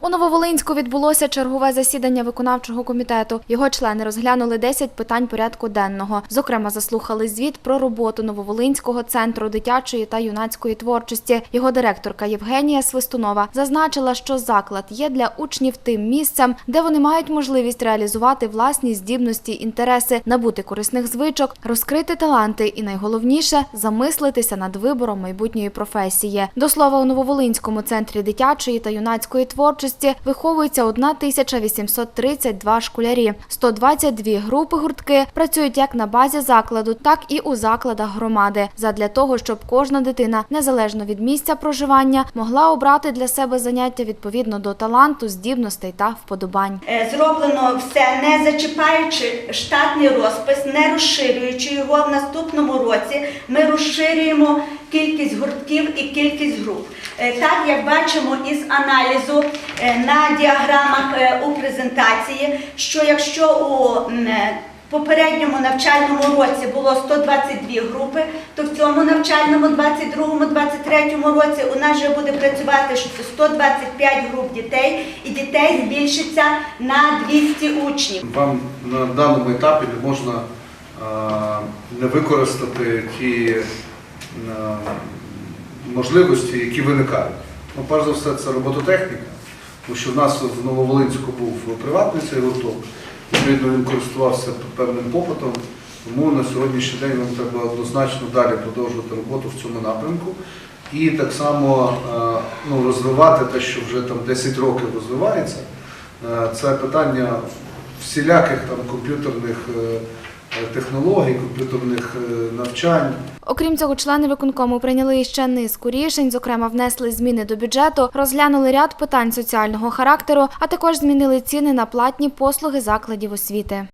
У Нововолинську відбулося чергове засідання виконавчого комітету. Його члени розглянули 10 питань порядку денного. Зокрема, заслухали звіт про роботу Нововолинського центру дитячої та юнацької творчості. Його директорка Євгенія Свистунова зазначила, що заклад є для учнів тим місцем, де вони мають можливість реалізувати власні здібності, інтереси, набути корисних звичок, розкрити таланти і найголовніше замислитися над вибором майбутньої професії. До слова, у Нововолинському центрі дитячої та юнацької творчості виховується 1832 школярі. 122 групи гуртки працюють як на базі закладу, так і у закладах громади. Задля того, щоб кожна дитина, незалежно від місця проживання, могла обрати для себе заняття відповідно до таланту, здібностей та вподобань. Е, Зроблено все не зачіпаючи штатний розпис, не розширюючи його в наступному році. Ми розширюємо кількість гуртків і кількість груп. Е, Так як бачимо із аналізу е, на діаграмах е, у презентації, що якщо у попередньому навчальному році було 122 групи, то в цьому навчальному 22-23 році у нас вже буде працювати 125 груп дітей, і дітей збільшиться на 200 учнів. Вам на даному етапі не можна не використати ті можливості, які виникають. Ну, перш за все, це робототехніка, тому що в нас в Нововолинську був приватний цей гурток, відповідно він користувався певним попитом, тому на сьогоднішній день нам треба однозначно далі продовжувати роботу в цьому напрямку. І так само ну, розвивати те, що вже там 10 років розвивається. Е, Це питання всіляких там комп'ютерних е, е, технологій, комп'ютерних е, навчань. Окрім цього, члени виконкому прийняли ще низку рішень, зокрема, внесли зміни до бюджету, розглянули ряд питань соціального характеру, а також змінили ціни на платні послуги закладів освіти.